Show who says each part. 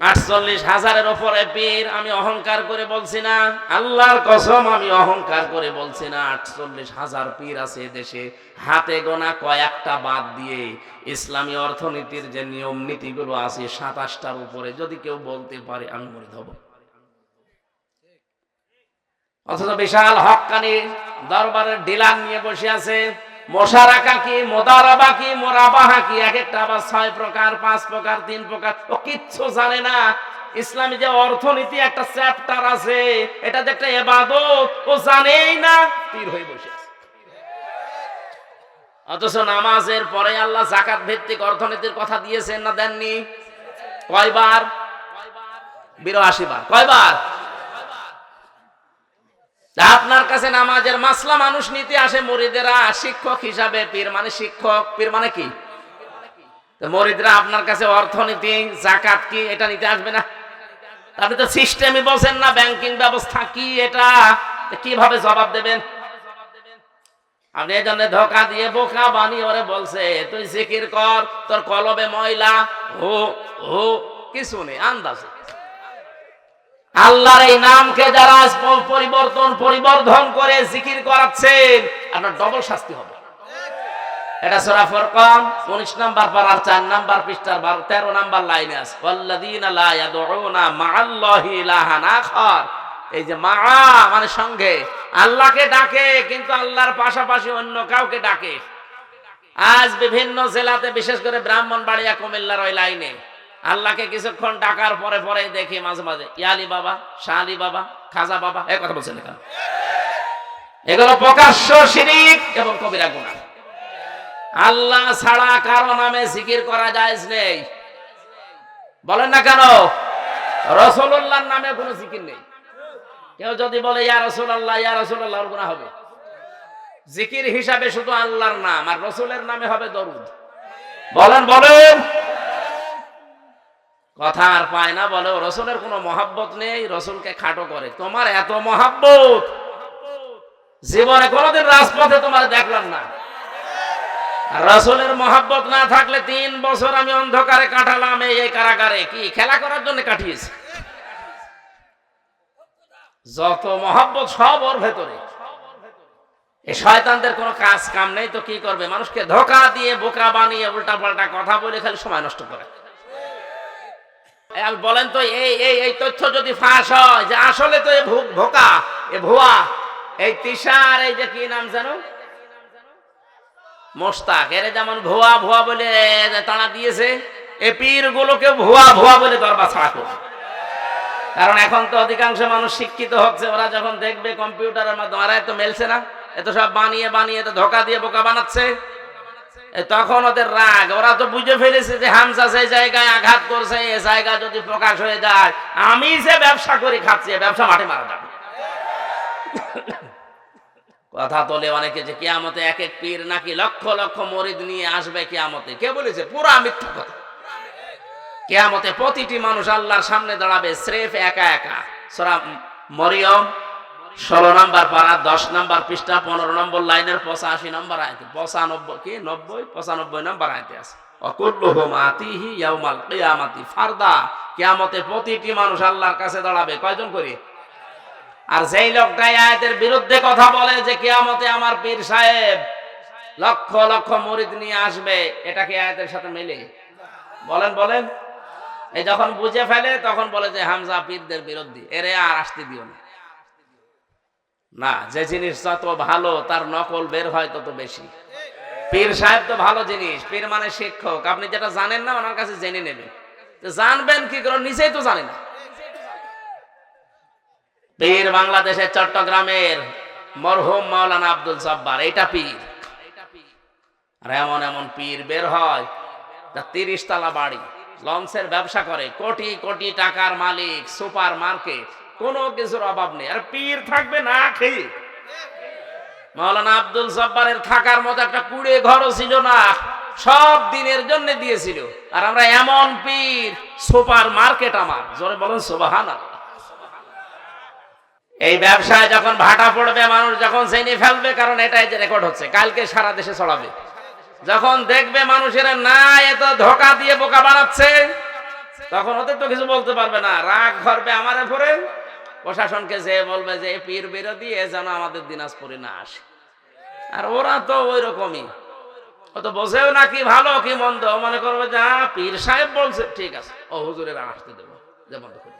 Speaker 1: আটচল্লিশ হাজারের ওপরে পীর, আমি অহংকার করে বলছি না। আল্লাহর কসম, আমি অহংকার করে বলছি না। আটচল্লিশ হাজার পীর আছে দেশে। হাতে গোনা কয়েকটা বাদ দিয়ে ইসলামী অর্থনীতির যে নিয়ম নীতিগুলো আছে সাতাশটার উপরে, যদি কেউ বলতে পারে, আমি মরে ধব অথচ বিশাল হকানি দরবারের ডিলার নিয়ে বসে আছে। মশারাকা কি, মোদারাবা কি, মোরাবাহা কি? এক একটা আবার ছয় প্রকার, পাঁচ প্রকার, তিন প্রকার। ও কিচ্ছু জানে না। ইসলামী যে অর্থনীতি একটা চ্যাপ্টার আছে, এটা যে একটা এবাদত, ও জানেই না। তীর হয়ে বসে অথচ নামাজের পরে আল্লাহ জাকাত ভিত্তিক অর্থনীতির কথা দিয়েছেন না দেননি? কয়বার? বিরাশি বার। কয়বার? আপনার কাছে নামাজের মাসলা মানুষ নিতে আসে, মরিদেরা শিক্ষক হিসাবে, পীর মানে শিক্ষক, পীর মানে কি? মরিদরা আপনার কাছে অর্থনীতি, জাকাত কি, এটা নিতে আসবে না? আপনি তো সিস্টেমই বলছেন না, ব্যাংকিং ব্যবস্থা কি এটা? কীভাবে জবাব দেবেন? আপনি এই জন্য ধোকা দিয়ে বোকা বানিয়ে ওরে বলছে, তুই জিকির কর, তোর কলবে ময়লা, হো হো, কিছু নেই, আন্দাজে। আল্লাহর এই নামকে যারা পরিবর্তন, পরিবর্ধন করে জিকির করাচ্ছেন, আপনার ডবল শাস্তি হবে। এটা সূরা ফুরকান 19 নাম্বার পারার 4 নাম্বার পৃষ্ঠার 12 13 নাম্বার লাইনে আছে। ওয়াল্লাযীনা লা ইয়াদউনা মা'আল্লাহি ইলাহান আখার। এই যে মা মানে সঙ্গে। ডাকে, কিন্তু আল্লাহর পাশাপাশি অন্য কাউকে ডাকে। আজ বিভিন্ন জেলাতে, বিশেষ করে ব্রাহ্মণবাড়িয়া, কুমিল্লার ওই লাইনে। আল্লাহকে কিছুক্ষণ ডাকার পরে পরে দেখি মাঝে মাঝে, ইয়ালি বাবা শাহ বাবা, খাজা বাবা এই কথা বলছেন এখানে। এগুলো প্রকাশ্য শিরিক এবং কবিরা গুনাহ। আল্লাহ ছাড়া কারও নামে জিকির করা যায় নেই। বলেন না কেন? রসুল্লাহর নামে কোনো জিকির নেই। কেউ যদি বলে, ইয়া রসুল্লাহ ইয়া রসুল্লাহ ওর গুনাহ হবে। জিকির হিসাবে শুধু আল্লাহর নাম, আর রসুলের নামে হবে দরুদ। বলেন বলেন। কথা আর পায় না বলে রসুলের কোনো মহাব্বত নেই, রসুলকে খাটো করে। তোমার এত মহাব্বত, জীবনে কোনোদিন রাজপথে তোমার দেখলাম না। রসুলের মহাব্বত না থাকলে তিন বছর আমি অন্ধকারে কাটালাম এই কারাগারে। কি, খেলা করার জন্য কাটিয়েছি? যত মহাব্বত সব ওর ভেতরে। এই শয়তানদের কোনো কাজ কাম নেই তো কি করবে? মানুষকে ধোকা দিয়ে বোকা বানিয়ে উল্টা পাল্টা কথা বলে খালি সময় নষ্ট করে। বলেন তো, এই এই এই তথ্য যদি ফাঁস হয়, যে আসলে তো এ ভোকা, এ ভুয়া, এই তিসার এই যে কি নাম জানো? মোস্তাক এর যেমন ভুয়া ভুয়া বলে তাড়া দিয়েছে, এ পীর গুলোকে ভুয়া ভুয়া বলে দরবার ছাড়া করবে। কারণ এখন তো অধিকাংশ মানুষ শিক্ষিত হচ্ছে, ওরা যখন দেখবে কম্পিউটারের মাধ্যমে এত মেলছে না এত সব বানিয়ে বানিয়ে তো ধোকা দিয়ে বোকা বানাচ্ছে। তখন ওদের রাগ। ওরা তো বুঝে ফেলেছে যে হামসা সেই জায়গায় আঘাত করছে, এ জায়গা যদি প্রকাশ হয়ে যায়, আমি যে ব্যবসা করে খাচ্ছি ব্যবসা মাঠে মারা যাবে। কথা তোলে অনেকে যে কিয়ামতে এক এক পীর নাকি লক্ষ লক্ষ মরিদ নিয়ে আসবে কেয়ামতে। কে বলেছে? পুরা মিথ্যা কথা। কেয়ামতে প্রতিটি মানুষ আল্লাহর সামনে দাঁড়াবে, স্রেফ একা একা। সরা মরিয়ম ষোলো নাম্বার পাড়া, দশ নাম্বার পৃষ্ঠা, পনেরো নম্বর লাইনের পঁচাশি নম্বর আয়তে। পঁচানব্বই কি? নব্বই, পঁচানব্বই নম্বর আয়তে আছে। বিরুদ্ধে কথা যে কিয়ামতে আমার পীর সাহেব লক্ষ লক্ষ মরিদ নিয়ে আসবে সাথে মেলে? বলেন বলেন। এই যখন বুঝে ফেলে, তখন বলে যে হামজা পীরদের বিরোধী এরে আর আসতে দিও না। না, যে জিনিস যত ভালো, তার নকল বের হয় তত বেশি। পীর সাহেব তো ভালো জিনিস, পীর মানে শিক্ষক। আপনি যেটা জানেন না, ওনার কাছে জেনে নেবেন। জানবেন কি করে, নিজেই তো জানেন পীর বাংলাদেশের চট্টগ্রামের মরহুম মাওলানা আব্দুল সাব্বার এটা পীর। আর এমন এমন পীর বের হয় তা তিরিশ তালা বাড়ি, লঞ্চের ব্যবসা করে, কোটি কোটি টাকার মালিক, সুপার মার্কেট। কোনো কিছুর অভাব নেই। আর পীর থাকবে না খেয়ে। মাওলানা আব্দুল জব্বারের থাকার মতো একটা কুড়ে ঘরও ছিল না। সব দিনের জন্য দিয়েছিল। আর আমরা এমন পীর, সুপার মার্কেট আমার। জোরে বলেন সুবাহান এই ব্যবসায় যখন ভাটা পড়বে, মানুষ যখন জেনে ফেলবে, কারণ এটাই যে রেকর্ড হচ্ছে, কালকে সারা দেশে ছড়াবে। যখন দেখবে মানুষেরা, না এত ধোকা দিয়ে বোকা বানাচ্ছে। তখন ওদের তো কিছু বলতে পারবে না। রাগ ঘরবে আমারে পরে প্রশাসনকে যে বলবে যে পীর বিরোধী এ যেন আমাদের দিনাজপুরে না আসে। আর ওরা তো ওই রকমই ও তো বোঝেও না কি ভালো কি মন্দ। মনে করবে যে হ্যাঁ, পীর সাহেব বলছে। ঠিক আছে। ও হুজুরের আসতে দেবো। যে বন্ধ।